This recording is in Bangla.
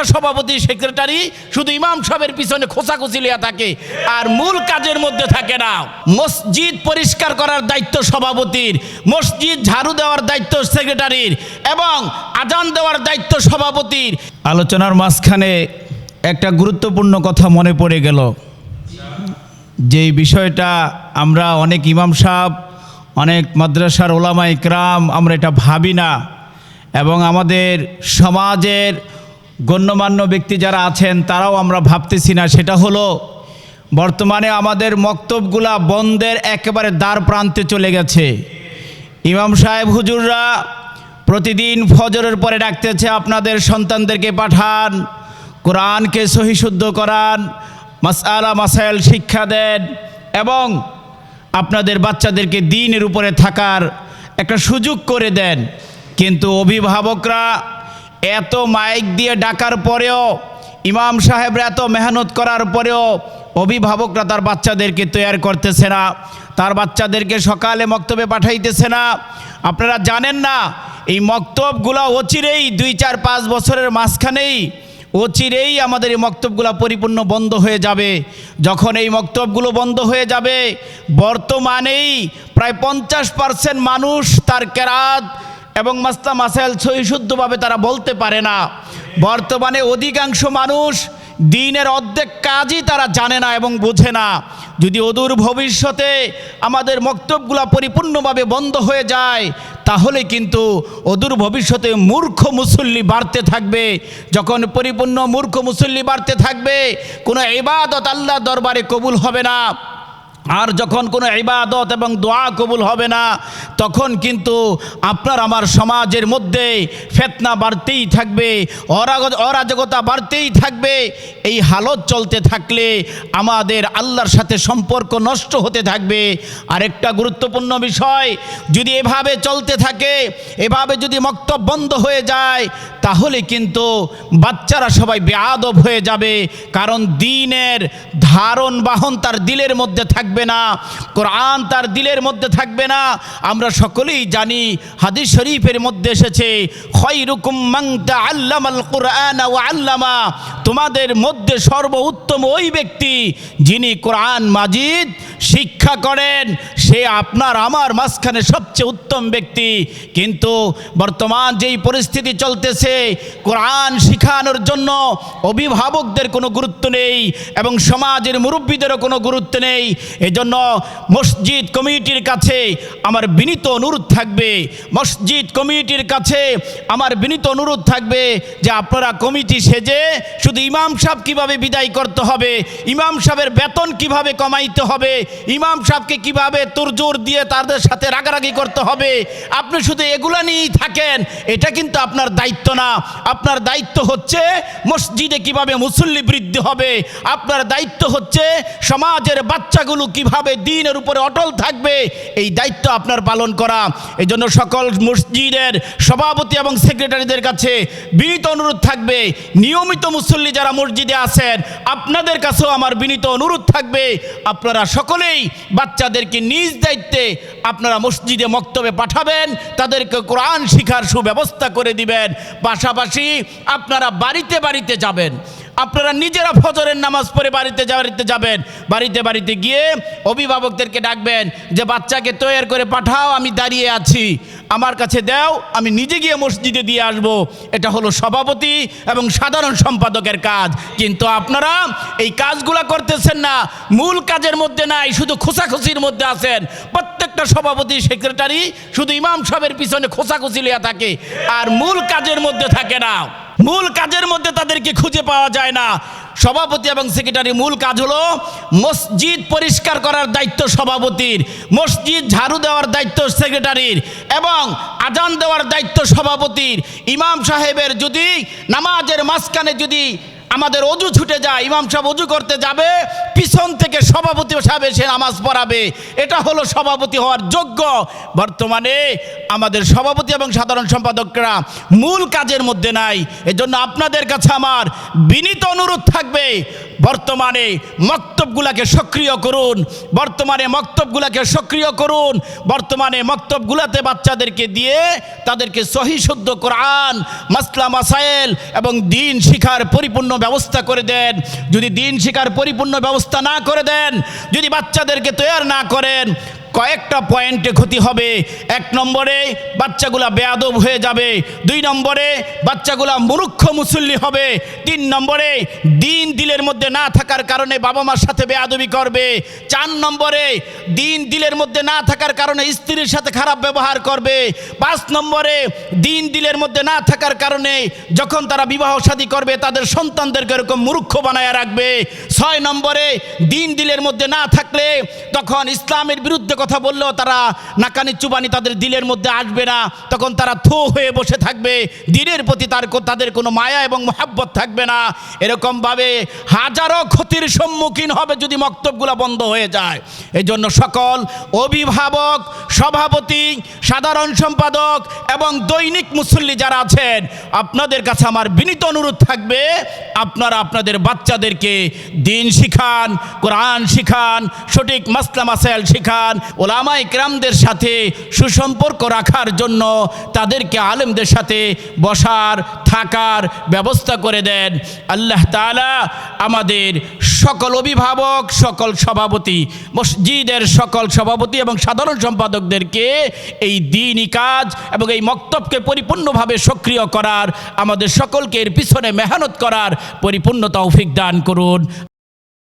প্রত্যেকটা সভাপতি, সেক্রেটারি, শুধু ইমাম সাহেবের পিছনে খোঁচাখুচি লিয়া থাকে আর মূল কাজের মধ্যে থাকে না। মসজিদ পরিষ্কার করার দায়িত্ব সভাপতির, মসজিদ ঝাড়ু দেওয়ার দায়িত্ব সেক্রেটারির এবং আজান দেওয়ার দায়িত্ব সভাপতির। আলোচনার মাঝখানে একটা গুরুত্বপূর্ণ কথা মনে পড়ে গেল। যেই বিষয়টা আমরা অনেক ইমাম সাহেব, অনেক মাদ্রাসার ওলামা ইকরাম, আমরা এটা ভাবি না। এবং আমাদের সমাজের গণ্যমান্য ব্যক্তি যারা আছেন, তারাও আমরা ভাবতেছি না। সেটা হলো, বর্তমানে আমাদের মক্তবগুলা বন্ধের একেবারে দ্বার প্রান্তে চলে গেছে। ইমাম সাহেব হুজুররা প্রতিদিন ফজরের পরে ডাকতেছে, আপনাদের সন্তানদেরকে পাঠান, কোরআনকে সহিশুদ্ধ করান মাসালা মাসাইল শিক্ষা দেন এবং আপনাদের বাচ্চাদেরকে দিনের উপরে থাকার একটা সুযোগ করে দেন। কিন্তু অভিভাবকরা এত মাইক দিয়ে ডাকার পরেও, ইমাম সাহেবরা এত মেহনত করার পরেও অভিভাবকরা তার বাচ্চাদেরকে তৈয়ার করতেছে না, তার বাচ্চাদেরকে সকালে মক্তবে পাঠাইতেছে না। আপনারা জানেন না, এই মক্তবগুলো অচিরেই দুই চার পাঁচ বছরের মাঝখানেই, অচিরেই আমাদের এই মক্তবগুলো পরিপূর্ণ বন্ধ হয়ে যাবে। যখন এই মক্তবগুলো বন্ধ হয়ে যাবে, বর্তমানেই প্রায় পঞ্চাশ পার্সেন্ট মানুষ তার কেরাত এবং মাস্তা মাসাইল সহিশুদ্ধভাবে তারা বলতে পারে না। বর্তমানে অধিকাংশ মানুষ দিনের অর্ধেক কাজই তারা জানে না এবং বোঝে না। যদি অদূর ভবিষ্যতে আমাদের মক্তবগুলা পরিপূর্ণভাবে বন্ধ হয়ে যায়, তাহলে কিন্তু অদূর ভবিষ্যতে মূর্খ মুসল্লি বাড়তে থাকবে। যখন পরিপূর্ণ মূর্খ মুসল্লি বাড়তে থাকবে, কোনো ইবাদত আল্লাহ দরবারে কবুল হবে না। আর যখন কোনো ইবাদত এবং দোয়া কবুল হবে না, তখন কিন্তু আপনার আমার সমাজের মধ্যে ফেতনা বাড়তেই থাকবে অরাজকতা বাড়তেই থাকবে। এই হালত চলতে থাকলে আমাদের আল্লাহর সাথে সম্পর্ক নষ্ট হতে থাকবে। আরেকটা গুরুত্বপূর্ণ বিষয়, যদি এভাবে চলতে থাকে, এভাবে যদি মক্তব বন্ধ হয়ে যায়, তাহলে কিন্তু বাচ্চারা সবাই বেআদব হয়ে যাবে। কারণ দিনের ধারণ বাহন তার দিলের মধ্যে থাকবে। না, কোরআন তার দিলের মধ্যে থাকবে না। আমরা সকলেই জানি, হাদিস শরীফের মধ্যে এসেছে, খয়রুকুম কুরআন ওয়া আল্লামা। তোমাদের মধ্যে সর্বোত্তম ওই ব্যক্তি, যিনি কোরআন মাজিদ শিক্ষা করেন, সে আপনার, আমার মাঝখানে সবচেয়ে উত্তম ব্যক্তি। কিন্তু বর্তমান যেই পরিস্থিতি চলতেছে, কোরআন শিখানোর জন্য অভিভাবকদের কোনো গুরুত্ব নেই এবং সমাজের মুরব্বীদেরও কোনো গুরুত্ব নেই। এজন্য মসজিদ কমিটির কাছে আমার বিনীত অনুরোধ থাকবে। মসজিদ কমিটির কাছে আমার বিনীত অনুরোধ থাকবে যে আপনারা কমিটি সেজে শুধু ইমাম সাহেব কীভাবে বিদায় করতে হবে, ইমাম সাহেবের বেতন কীভাবে কমাইতে হবে, ইমাম সাহেবকে কীভাবে তুরজোর দিয়ে তাদের সাথে রাগারাগি করতে হবে, আপনি শুধু এগুলা নিয়েই থাকেন, এটা কিন্তু আপনার দায়িত্ব না। আপনার দায়িত্ব হচ্ছে মসজিদে কীভাবে মুসল্লি বৃদ্ধি হবে, আপনার দায়িত্ব হচ্ছে সমাজের বাচ্চাগুলো কীভাবে দিনের উপরে অটল থাকবে, এই দায়িত্ব আপনার পালন করা। এই জন্য সকল মসজিদের সভাপতি এবং সেক্রেটারিদের কাছে বিনীত অনুরোধ থাকবে। নিয়মিত মুসল্লি যারা মসজিদে আছেন, আপনাদের কাছেও আমার বিনীত অনুরোধ থাকবে। আপনারা সকলেই বাচ্চাদেরকে নিজ দায়িত্বে আপনারা মসজিদে মক্তবে পাঠাবেন, তাদেরকে কোরআন শিখার সুব্যবস্থা করে দিবেন। পাশাপাশি আপনারা বাড়িতে বাড়িতে যাবেন। আপনারা নিজেরা ফজরের নামাজ পড়ে বাড়িতে বাড়িতে যাবেন। বাড়িতে বাড়িতে গিয়ে অভিভাবকদেরকে ডাকবেন যে, বাচ্চাকে তৈরি করে পাঠাও, আমি দাঁড়িয়ে আছি। আমার কাছে দাও, আমি নিজে গিয়ে মসজিদে দিয়ে আসব। এটা হলো সভাপতি এবং সাধারণ সম্পাদকের কাজ। কিন্তু আপনারা এই কাজগুলা করতেছেন না। মূল কাজের মধ্যে নাই, শুধু খোসাখুচির মধ্যে আছেন। প্রত্যেকটা সভাপতি, সেক্রেটারি, শুধু ইমাম সাহেবের পিছনে খোসাখুচি লিয়া থাকে। আর মূল কাজের মধ্যে থাকে না। মূল কাজের মধ্যে তাদেরকে খুঁজে পাওয়া যায় না। সভাপতি এবং সেক্রেটারি মূল কাজ হলো মসজিদ পরিষ্কার করার দায়িত্ব সভাপতির, মসজিদ ঝাড়ু দেওয়ার দায়িত্ব সেক্রেটারির এবং আজান দেওয়ার দায়িত্ব সভাপতির। ইমাম সাহেবের যদি, নামাজের মাঝখানে যদি আমাদের অজু ছুটে যায়, ইমাম সাহেব অজু করতে যাবে, পিছন থেকে সভাপতি সাহেব এসে নামাজ পড়াবে। এটা হলো সভাপতি হওয়ার যোগ্য। বর্তমানে আমাদের সভাপতি এবং সাধারণ সম্পাদকরা মূল কাজের মধ্যে নাই। এজন্য আপনাদের কাছে আমার বিনীত অনুরোধ থাকবে, বর্তমানে মক্তবগুলাকে সক্রিয় করুন। বর্তমানে মক্তবগুলাকে সক্রিয় করুন। বর্তমানে মক্তবগুলাতে বাচ্চাদেরকে দিয়ে তাদেরকে সহি শুদ্ধ কোরআন, মাসলা মাসাইল এবং দিন শিখার পরিপূর্ণ ব্যবস্থা করে দেন। যদি দিন শিকার পরিপূর্ণ ব্যবস্থা না করে দেন, যদি বাচ্চাদেরকে তৈয়ার না করেন কয়েকটা পয়েন্টে ক্ষতি হবে। এক নম্বরে বাচ্চাগুলা বেয়াদব হয়ে যাবে। দুই নম্বরে বাচ্চাগুলা মূর্খ মুসল্লি হবে। তিন নম্বরে দিন দিলের মধ্যে না থাকার কারণে বাবা মার সাথে বেয়াদবি করবে। চার নম্বরে দিন দিলের মধ্যে না থাকার কারণে স্ত্রীর সাথে খারাপ ব্যবহার করবে। পাঁচ নম্বরে দিন দিলের মধ্যে না থাকার কারণে যখন তারা বিবাহ শাদী করবে, তাদের সন্তানদেরকে এরকম মূর্খ বানায় রাখবে। ছয় নম্বরে দিন দিলের মধ্যে না থাকলে তখন ইসলামের বিরুদ্ধে কথা বললেও তারা নাকানি চুবানি তাদের দিলের মধ্যে আসবে না। তখন তারা থু হয়ে বসে থাকবে। দিনের প্রতি তার তাদের কোনো মায়া এবং মহাব্বত থাকবে না। এরকমভাবে হাজারো ক্ষতির সম্মুখীন হবে যদি মক্তবগুলো বন্ধ হয়ে যায়। এই জন্য সকল অভিভাবক, সভাপতি, সাধারণ সম্পাদক এবং দৈনিক মুসল্লি যারা আছেন, আপনাদের কাছে আমার বিনীত অনুরোধ থাকবে, আপনারা আপনাদের বাচ্চাদেরকে দিন শিখান, কোরআন শিখান, সঠিক মাসলা মাসাইল শিখান ওলামা ইকরামদের সাথে সুসম্পর্ক রাখার জন্য তাদেরকে আলেমদের সাথে বসার, থাকার ব্যবস্থা করে দেন। আল্লাহ তাআলা আমাদের সকল অভিভাবক, সকল সভাপতি, মসজিদের সকল সভাপতি এবং সাধারণ সম্পাদকদেরকে এই দিনই কাজ এবং এই মক্তবকে পরিপূর্ণভাবে সক্রিয় করার, আমাদের সকলকে এর পিছনে মেহনত করার পরিপূর্ণ তৌফিক দান করুন।